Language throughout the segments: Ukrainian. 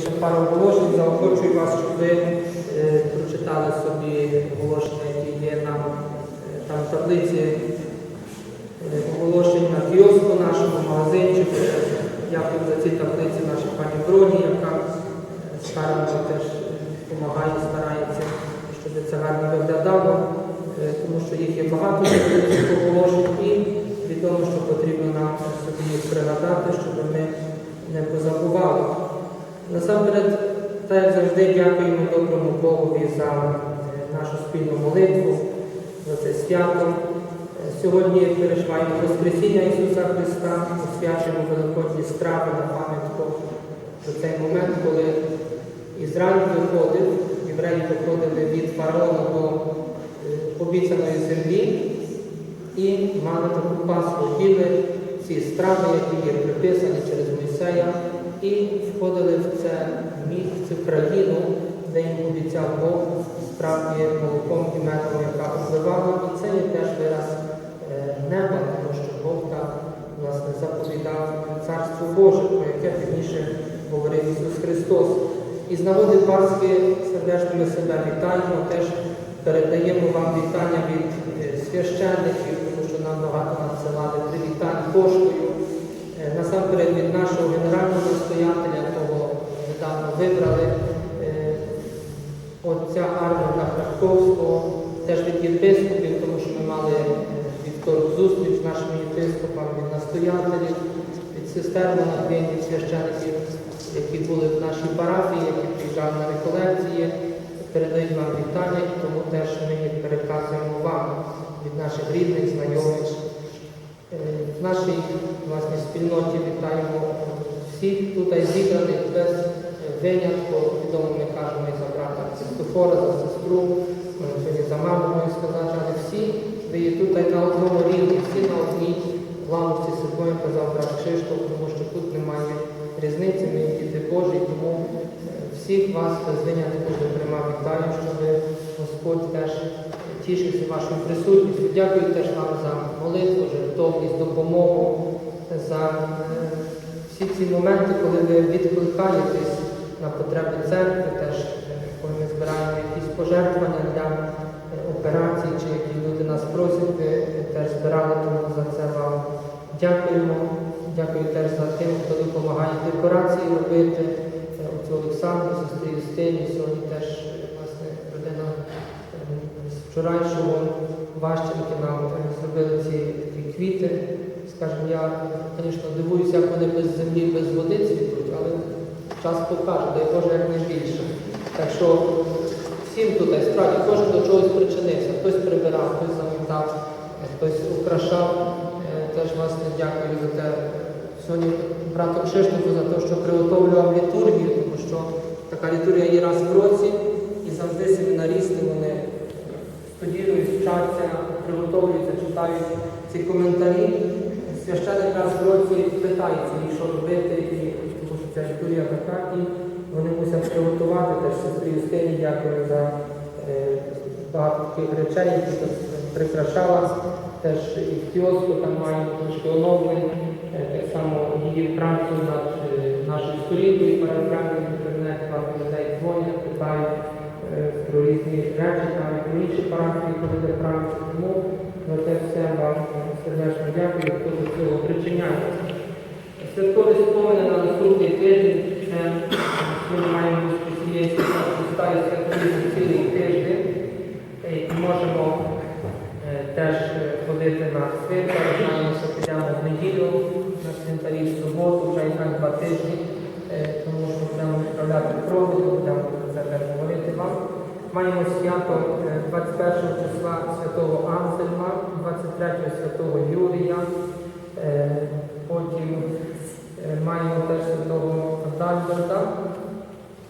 Ще пару оголошень. Заохочую вас, щоб ви е, прочитали собі оголошення, які є нам е, там в таблиці е, оголошень на кіоску нашому магазинчику. Дякую за ці таблиці нашій пані Броні, яка старанно теж допомагає, старається, щоб це гарно виглядало, тому що їх є багато оголошень і відомо, що потрібно нам собі пригадати, щоб ми не позабували. Насамперед, так як завжди, дякуємо доброму Богові за нашу спільну молитву, за це свято. Е, Сьогодні переживаємо Воскресіння Ісуса Христа, освячуємо великодні страви на пам'ятку про цей момент, коли Ізраїль виходив, євреї виходили від фараона до е, обіцяної землі і мали таку пасху, їли ці страви, які є приписані через Мойсея, і входили в це в цю країну, де їм обіцяв Бог, справді молоком і медом, яка обливала. І це є теж вираз е, неба, тому що Бог так власне заповідав Царство Боже, про яке пізніше говорив Ісус Христос. І з нагоди Пасхи сердечно ми себе вітаємо, теж передаємо вам вітання від е, священників, тому що нам багато надсилали привітань поштою. Е, Насамперед від нашого генерального настоятеля, якого недавно вибрали, е, отця Арнольда Храхтовського, теж від єпископів, тому що ми мали е, вівторок зустріч з нашими єпископами, від настоятелів, від сестер монахинь, від священиків, які були в нашій парафії, які приїжджали на реколекції, передають вам вітання, і тому теж ми їх переказуємо вам від наших рідних, знайомих. Е, В нашій власне, спільноті вітаємо всіх. Тут зібраних без е, винятку. Відомо ми кажемо і за брата Христофора, за сестру, ми за маму можу сказати, але всі. Ви є тут на одному рівні, всі на одній лавці сьогодні казав брат Кшиштоф, тому що тут немає різниці, ми діти Божі, тому е, всіх вас без винятку зокрема вітаю, щоб Господь теж тішився вашою присутністю. Дякую теж вам за молитву, жертовність, допомогу, за е, всі ці моменти, коли ви відкликаєтесь на потреби церкви, теж е, коли ми збираємо якісь пожертвування для е, операцій, чи які люди нас просять, ви теж збирали, тому за це вам дякуємо. Дякую теж за тим, хто допомагає декорації робити. Олександру, сестрі Юстині, сьогодні теж власне родина з Ващенки нам зробили ці такі квіти. Скажімо, я, звісно, дивуюся, як вони без землі, без води цвітуть, але час покаже, дай Боже, як найбільше. Так що всім тут, справді, кожен до чогось причинився. Хтось прибирав, хтось замітав, хтось украшав. Е, Теж власне дякую за те. Сьогодні брату Кшиштофу за те, що приготовлював літургію, тому що така літургія є раз в році, і завжди семінарісти вони студірують, вчаться, приготовлюються, читають ці коментарі. Священник раз в році питається що робити, і тому що ця літургія така, і вони мусять приготувати. Теж сестрі Юстині дякую за е, багато таких речей, які тут прикрашала. Теж і в кіоску там маємо трошки оновлень, Е, так само її працю над е, нашою сторінкою, переправлю інтернет, багато людей дзвонять, питають про різні речі, там про інші парафії, де працю. Тому за це все вам сердечно дякую, хто до цього причиняється. Святкові спомини на наступний тиждень. Ми маємо цієї стає святкові цілий тиждень е, і можемо е, теж е, ходити на свята. Знаємо, що підемо в неділю на цвинтарі в суботу, вже і так два тижні, е, тому що будемо відправляти проводи, будемо про говорити вам. Маємо свято е, 21 числа святого Анзельма, 23 святого Юрія, е, потім е, маємо теж святого Адальберта,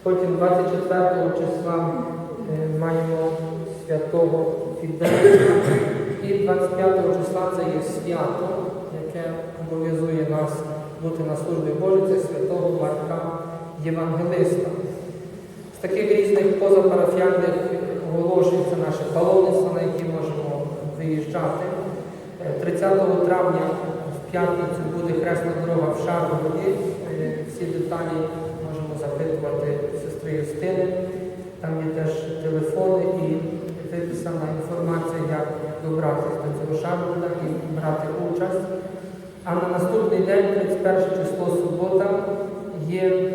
потім 24 числа е, маємо святого Фіделя. І 25 числа це є свято, яке обов'язує нас бути на службі Божій, це святого Марка Євангелиста. Таких різних позапарафіальних оголошень це наше паломництво, на які можемо виїжджати. Е, 30 травня в п'ятницю буде хресна дорога в Шаргороді. Е, Всі деталі можемо запитувати Святої Юстини. Там є теж телефони і виписана інформація, як добратися до цього шабуля і брати участь. А на наступний день, 31 число субота, є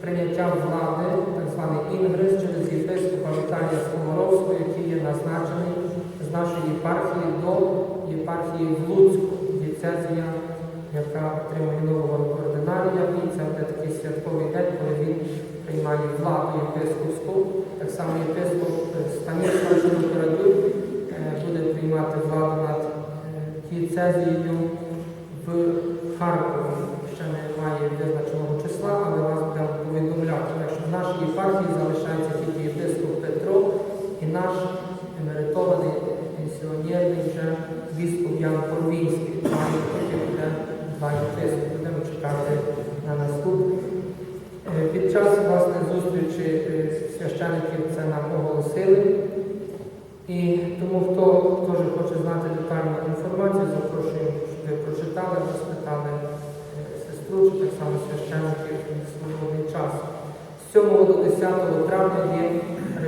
прийняття влади, званий інгрес через єпископа Віталія Скоморовського, який є назначений з нашої єпархії до єпархії в Луцьку, дієцезія, яка отримує нового координарія. І це буде такий святковий день, коли він приймає владу єпископську. Так само єпископ е, Станіслав Широкорадюк е, буде приймати владу над е, дієцезією в Харкові. Ще немає визначеного числа, але вас будемо повідомляти. Нашій єпархії залишається тільки єпископ Петро і наш емеритований пенсіонерний вже біскуп Ян Порвінський. Два єпископи. Будемо чекати на наступний. Е, Під час власне зустрічі е, священиків це нам оголосили. І тому, хто теж хоче знати детальну інформацію, запрошую, щоб ви прочитали, розпитали е, сестру, чи так само священників в свободний час. З 7 до 10 травня є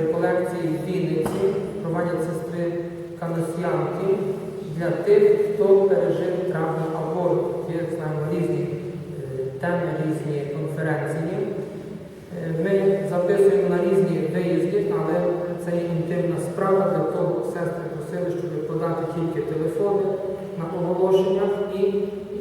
реколекції в Вінниці, проводять сестри Каносянки для тих, хто пережив травму аборту. Є знаємо різні е, теми, різні конференції. Е, Ми записуємо на різні виїзди, але це є інтимна справа, для того сестри просили, щоб подати тільки телефони на оголошеннях, і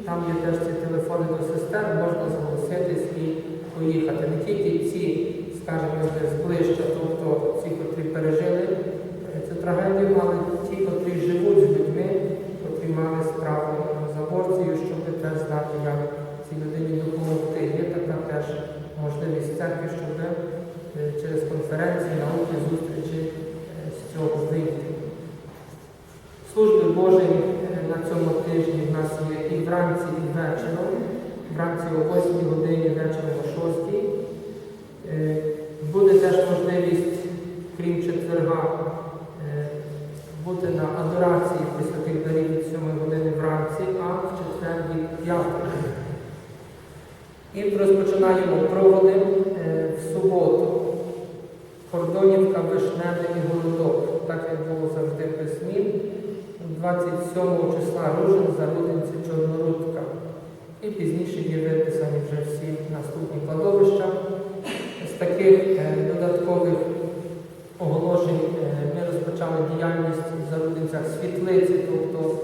там є теж ці телефони до сестер, можна зголоситись і поїхати. Не тільки ці, скажімо, ближче, тобто ці, котрі пережили е, цю трагедію, але ті, котрі живуть з людьми, котрі мали справу з аборцією, щоб теж знати, як цій людині допомогти. Є така теж можливість церкви, щоб е, через конференції, науки, зустрічі е, з цього вийти. Служби Божі е, на цьому тижні в нас є і вранці, і вечором. Вранці о 8 годині, вечором о 6. Е, Буде теж можливість, крім четверга, е, бути на адорації Пресвятих дарів від 7 години вранці, а в четвер від 5 години. І розпочинаємо проводи е, в суботу. Кордонівка, Вишневе і Голодок. Так як було завжди без змін. 27 числа Ружин, Зарудинці, Чорнорудка. І пізніше є виписані вже всі наступні кладовища. З таких е, додаткових оголошень е, ми розпочали діяльність в Зарудинцях світлиці, тобто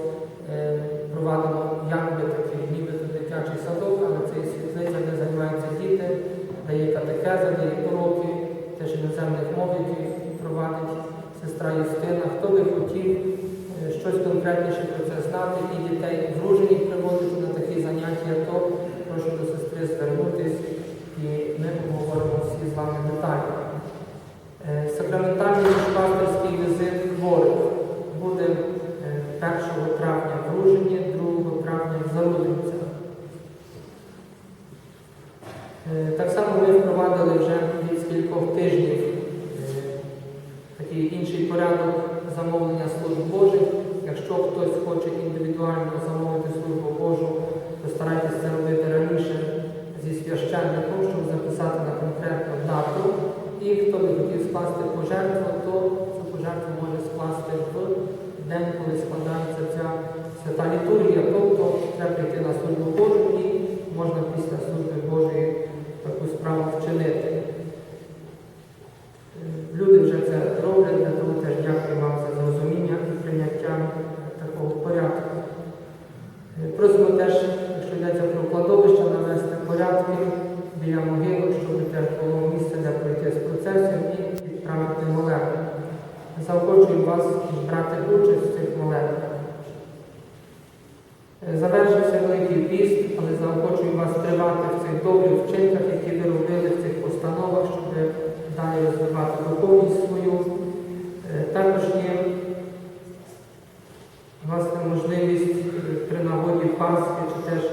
е, провадимо якби такий нібито дитячий садок, але це світлиця, де займаються діти, де є катехеза, є уроки, теж іноземних мов, які провадить сестра Юстина. Хто би хотів е, щось конкретніше про це знати і дітей в Ружині приводити на такі заняття, то прошу до сестри звернутись і ми обговоримо всі з вами деталі. Е, Сакраментальний пасторський візит хворих буде е, 1 травня в Ружині, 2 травня в Зарудинцях. Е, Так само ми впровадили вже від кількох тижнів е, такий інший порядок замовлення служб Божих. Якщо хтось хоче індивідуально замовити службу Божу, то старайтеся це робити раніше зі священником, щоб записати на конкретну дату. І хто би хотів скласти пожертву, то цю пожертву може скласти в день, коли складається ця свята літургія. Тобто треба прийти на службу Божу і можна після служби Божої таку справу вчинити. Е, Люди вже це роблять, для того теж дякую вам за зрозуміння і прийняття такого порядку. Е, Просимо теж, якщо йдеться про кладовище, навести порядки біля могилок, щоб теж було місце, де пройти з процесією і відправити молебу. Заохочую вас брати участь в цих молебнях. Е, Завершився Великий піст, але заохочую вас тривати в цих добрих вчинках, які ви робили в цих постановах, щоб далі розвивати духовність свою. Е, Також є власне можливість е, при нагоді Пасхи, чи теж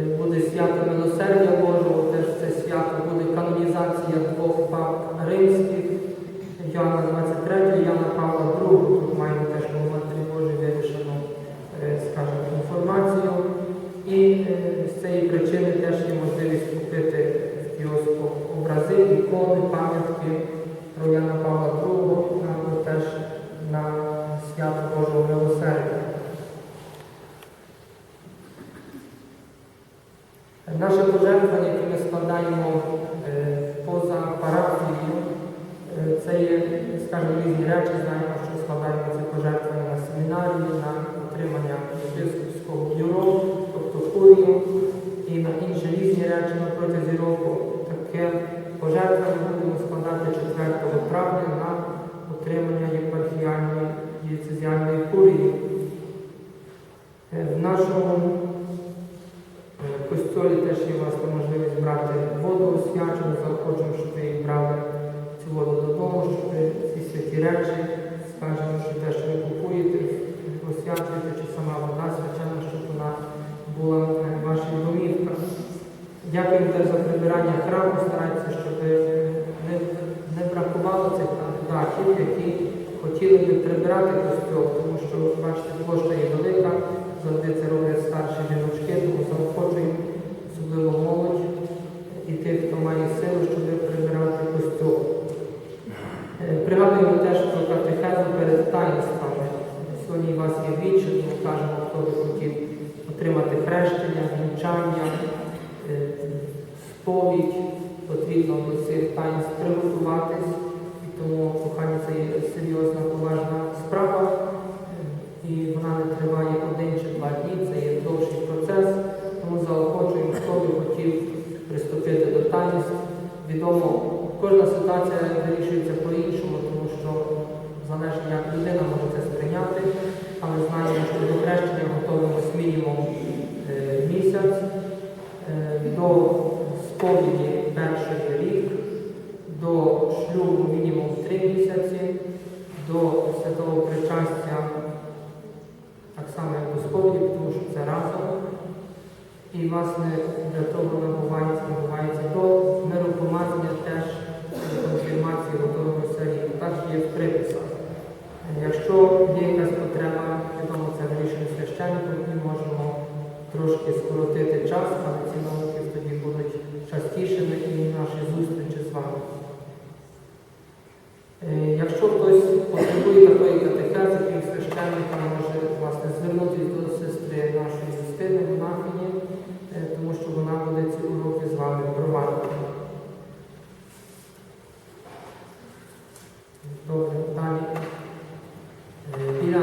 е, буде свято Милосердя Божого, теж це свято буде канонізація двох пап римських, Йоанна 23, Яна Павла II. Тут маємо теж у Матері Божій вирішену, е, скажімо, інформацію. І е, з цієї причини теж є можливість купити в кіоску образ образи, ікони, пам'ятки про Яна Павла II, або теж на свято Божого милосердя. Наше пожертвування, яке ми складаємо е, поза парафією, е, це є, скажімо, різні речі. Знаємо, що складаємо це пожертвування на семінарію, на утримання єпископського бюро, тобто курію і на інші різні речі на протязі року. Таке пожертвування будемо складати 4 травня на утримання єпархіальної дієцезіальної курії. Е, В нашому в костьолі теж є власне можливість брати воду освячену, заохочуємо, щоб ви її брали цю воду додому, щоб ви ці святі речі, скажемо, що те, що ви купуєте, освячуєте, чи сама вода свячена, щоб вона була в ваших домівках. Дякуємо теж за прибирання храму, старайтеся, щоб не, не бракувало цих кандидатів, які хотіли би прибирати костьол, тому що, бачите, площа є велика, завжди це роблять старші жіночки, тому заохочуємо особливо молодь і тих, хто має силу, щоб прибирати костьол. Е, Пригадуємо теж про катехезу перед таїнствами. Сьогодні у вас є вічі, тому кажемо, хто би хотів отримати хрещення, вінчання, сповідь, потрібно до цих танців приготуватись. І тому кохання це є серйозна поважна справа. І вона не триває один чи два дні, це є довший процес. Тому заохочую, хто би хотів приступити до танців. Відомо, кожна ситуація вирішується по-іншому, тому що залежить, як людина може це сприйняти, але знаємо, що до хрещення готуємося мінімум е, місяць, е, до сповіді перший рік, до шлюбу мінімум три місяці, до святого причастя так само, як до сповіді, тому що це разом. І, власне, для того набувається, набувається то миропомазання теж до конфірмації готового рік. Так є в приписах. Якщо є якась потреба, відомо це вирішує священником, ми можемо трошки скоротити час, але ці науки тоді будуть частішими і наші зустрічі з вами. Е, Якщо хтось потребує такої катехези, крім священника, може власне, звернутися до сестри нашої Юстини в Нафіні, е, тому що вона буде ці уроки з вами провадити. Добре, далі. Е, Біля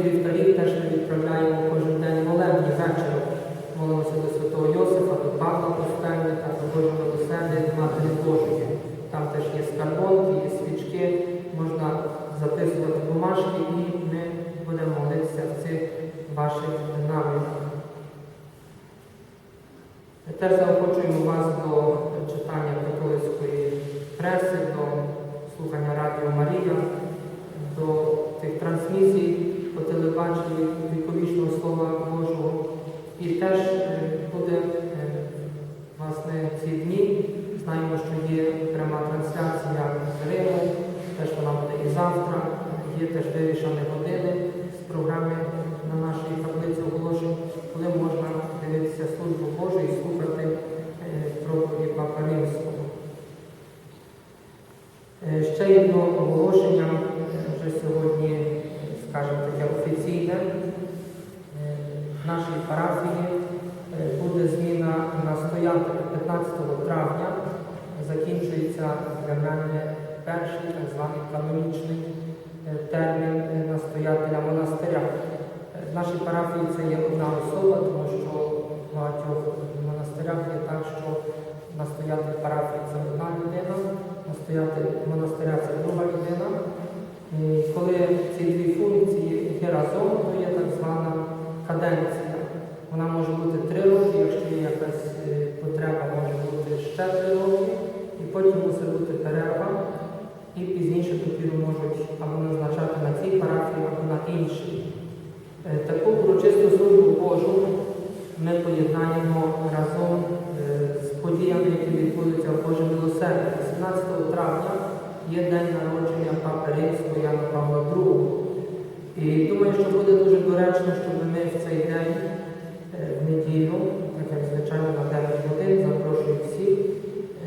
вічних вівторів теж ми відправляємо кожен день молебні вечором. Молимося до Святого Йосифа, до Павла Пустельника, до Божого Милосердя, до Матері Божої. Там теж є скарбонки, є свічки, можна записувати бумажки і ми будемо молитися в цих ваших намірах. Теж заохочуємо вас до читання католицької преси, до слухання Радіо Марія, до тих трансмісій по телебаченню віковічного Слова Божого. І теж е, буде е, власне ці дні. Знаємо, що є пряма трансляція з Риму, теж вона буде і завтра. Є теж вирішені години з програми на нашій таблиці оголошень, коли можна дивитися службу Божу і слухати е, проповіді Папа Римського. Е, Ще одне оголошення е, вже сьогодні, е, скажімо таке, офіційне. Е, В нашій парафії е, буде зміна настоятеля 15 травня. Закінчується для мене перший так званий канонічний е, термін е, настоятеля монастиря. Е, В нашій парафії це є одна особа, тому що в багатьох монастирях є так, що настоятель парафії це одна людина, настоятель монастиря це друга людина. І коли ці дві функції є разом, то є так звана каденція. Вона може бути три роки, якщо є якась е, потреба, може бути ще три роки, і потім мусить бути перерва, і пізніше допіру можуть або назначати на цій парафії, або на іншій. Е, Таку урочисту службу Божу ми поєднаємо разом е, подіями, які відбудуться в Боже милосердя. 17 травня є день народження Папи Римського Яна Павла II. І думаю, що буде дуже доречно, щоб ми в цей день, е, в неділю, так як звичайно на 9 годин, запрошую всіх,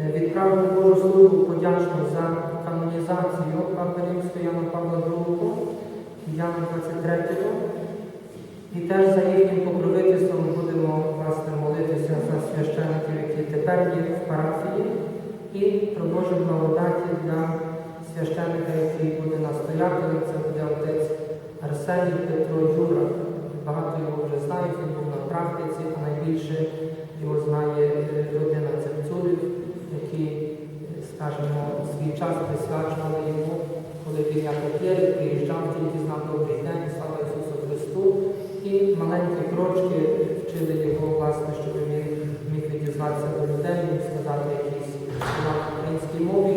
е, Відправив Божу службу подячну за канонізацію Папи Римського Яна Павла II, Яна 23 і теж за їхнім покровительством будемо власне молитися за священників, які тепер є в парафії, і про Божу благодаті для священника, який буде настоятелем, це буде отець Арсеній Петро Юра. Багато його вже знають, він був на практиці, а найбільше його знає е, родина Церцулів, які, е, скажімо, свій час присвячували йому, коли він як приїжджав тільки знав добрий день, слава. І маленькі крочки вчили його, власне, щоб він міг відізватися до людей, сказати якісь слова в українській мові.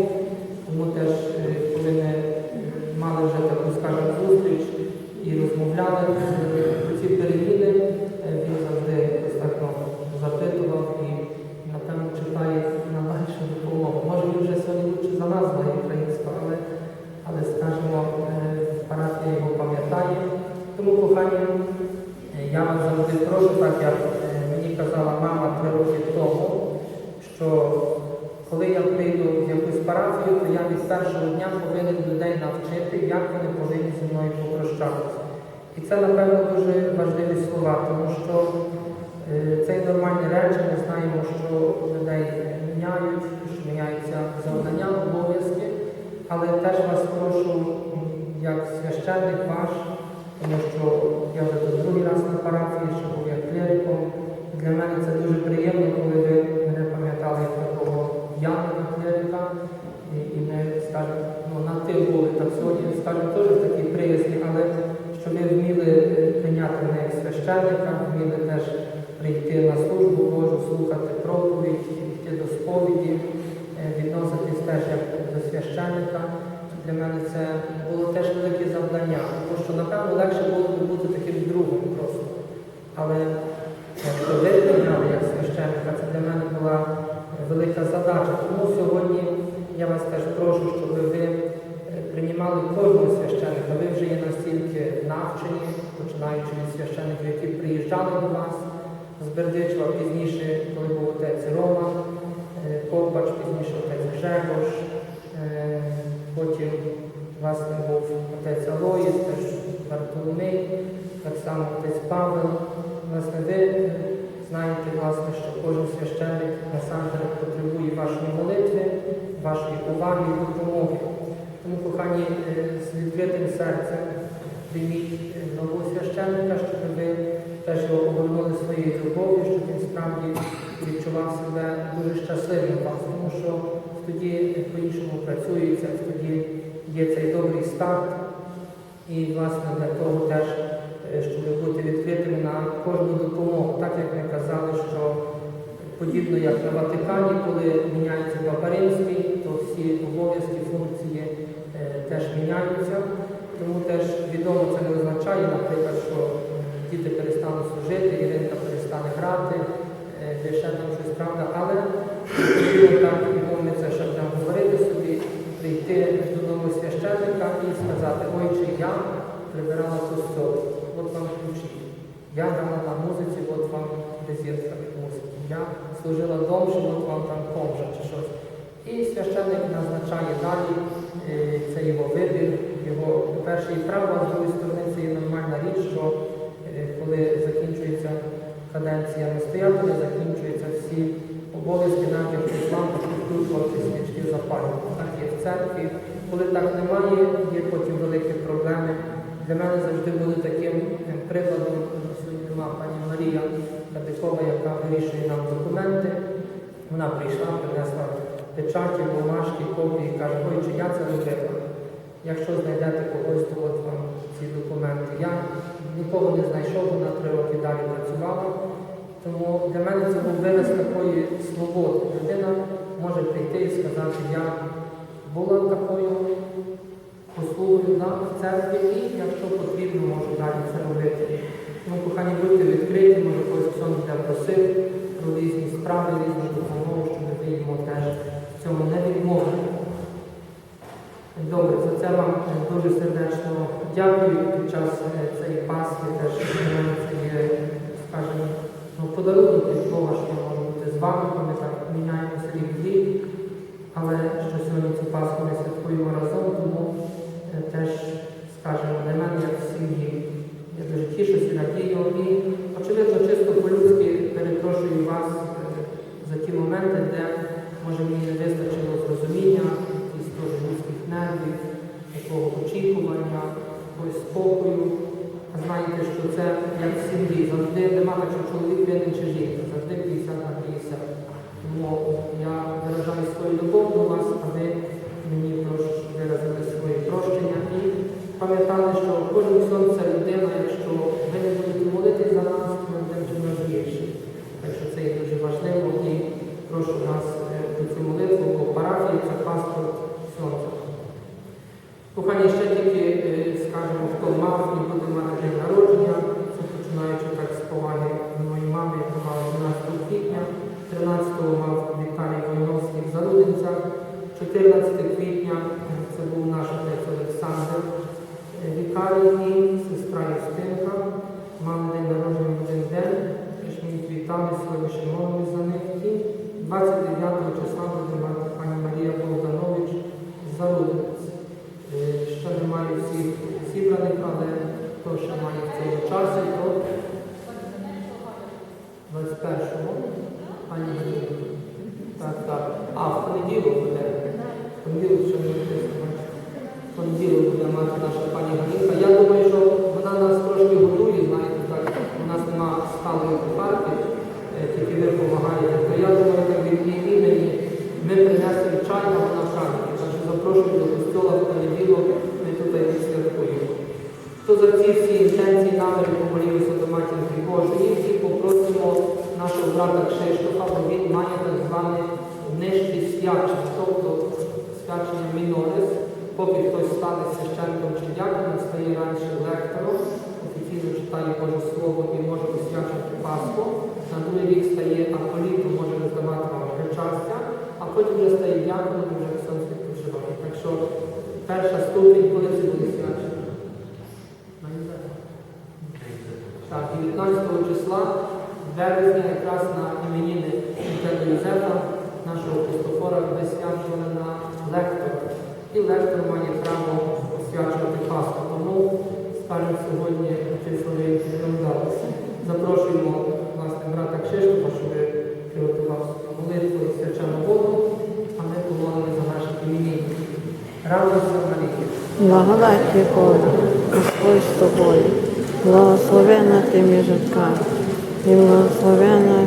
Тому теж, е, коли ми мали вже таку, скажімо, зустріч і розмовляли е, про ці переміни, е, він завжди якось так ну, запитував і, напевно, чекає на нашу допомогу. Може, він вже сьогодні лучше за нас знає українську, але, але скажімо, е, парафія його пам'ятає. Тому, кохані, е, я вас завжди прошу, так як е, мені казала мама три роки тому, що коли я прийду в якусь парафію, то я від першого дня повинен людей навчити, як вони зі мною попрощатися. І це, напевно, дуже важливі слова, тому що е, це є нормальні речі, ми знаємо, що людей міняють, що міняються завдання, обов'язки, але теж вас прошу, як священник ваш, тому що я вже другий раз на парафії, що був як клериком. Для мене це дуже приємно, коли ви сьогодні, теж такі приязні, але що ви вміли е, прийняти мене як священника, вміли теж прийти на службу Божу, слухати проповідь, йти до сповіді, е, відноситись теж як до священника. Для мене це було теж велике завдання, тому що, напевно, легше було б бути таким другом просто. Але якщо ви прийняли як священника, це для мене була велика задача. Тому сьогодні я вас теж прошу, щоб ви е, приймали кожного священника. Ви вже є настільки навчені, починаючи від священників, які приїжджали до вас з Бердичева, пізніше, коли був отець Рома, е, Ковпач, пізніше отець Гжегош, е, потім власне був отець Алоїс, теж Бартоломей, так само отець Павел. Власне, ви е, знаєте, власне, що кожен священник насамперед потребує вашої молитви, вашої уваги і допомоги. Тому, кохані, е, з відкритим серцем прийміть е, нового священника, щоб ви теж його обернули своєю любов'ю, щоб він справді відчував себе дуже щасливим вас, тому що тоді по-іншому працюється, тоді є цей добрий старт. І, власне, для того теж, е, щоб бути відкритими на кожну допомогу. Так як ми казали, що подібно як на Ватикані, коли міняється Папа Римський, то всі обов'язки, функції е, теж міняються. Тому теж відомо це не означає, наприклад, що е, діти перестануть служити, Іринка перестане грати, е, де ще там щось правда, але так, це ще будемо говорити собі, прийти до нового священника і сказати, ой, чи я прибирала ту столу, от вам ключі. Я грала на музиці, от вам резинка від музики. Я служила довше, от вам там комжа чи щось. І священник назначає далі, е, це його вибір, його перше і право, з другої сторони це є нормальна річ, що е, коли закінчується каденція настоятеля, закінчуються всі обов'язки, навіть лампу включувати свічки запалювати. Так є в церкві. Коли так немає, є потім великі проблеми. Для мене завжди були таким прикладом, сьогодні нема пані Марія Кадикова, яка вирішує нам документи. Вона прийшла, принесла печаті, бумажки, копії, каже, ой, чи я це робила. Якщо знайдете когось, то от вам ці документи. Я нікого не знайшов, вона три роки далі працювала. Тому для мене це був вираз такої свободи. Людина може прийти і сказати, я була такою послугою на церкві, і якщо потрібно, можу далі це робити. Тому, кохані, будьте відкриті, може когось цьому буде просив про різні справи, різні допомоги, щоб ви йому теж цьому не відмовити. Добре, за це вам е, дуже сердечно дякую. Під час е, цієї Пасхи теж е, є, скажімо, ну, подарунок від Бога, що може бути з вами, ми так міняємося рік, але що сьогодні цю Пасху ми святкуємо разом, тому теж, скажімо, для мене як в сім'ї. Я дуже тішуся, радію і, очевидно, чисто по-людськи перепрошую вас за ті моменти, де може мені не вистачило зрозуміння, якісь теж людських нервів, якого очікування, якогось спокою. А знаєте, що це як в сім'ї, завжди немає, так, що чоловік винен чи жінка, завжди 50 на 50. Тому я виражаю свою любов до вас, а ви мені виразили своє прощення і пам'ятали, що кожен сон це людина, якщо... приходжу до костюла в понеділок, ми тут і святкуємо. То за ці всі інтенції наміри помолілися до матінки Божої і попросимо нашого брата Кшиштофа, бо він має так зване нижче свячення, тобто свячення мінорис, поки хтось стане священником чи дяконом, стає раніше лектором, офіційно читає Боже Слово і може освячувати Пасху. На другий рік стає аполітом, може роздавати вам причастя, а потім вже стає дяконом, вже все роки. Так що перша ступінь, коли це буде свячено? Так, 19 числа вересня якраз на іменіни Святого Юзефа, нашого Христофора, де свячували на лектор. І лектор має право свячувати Пасху. Тому скажемо сьогодні числовий календар. Запрошуємо власне брата Кшишку. Радуйся, Марія. Господь з тобою, благословена ти між житками, і благословена.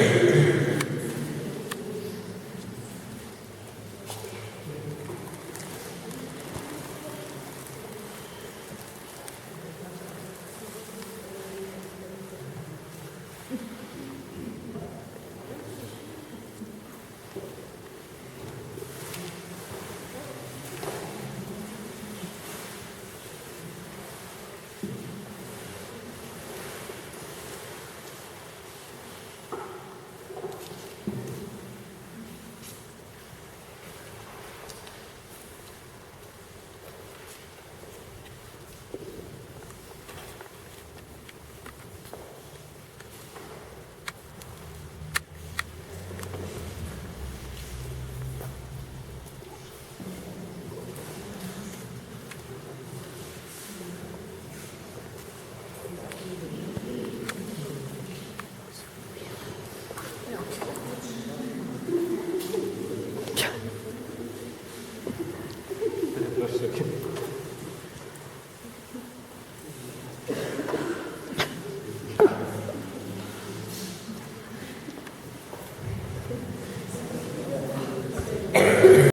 Okay.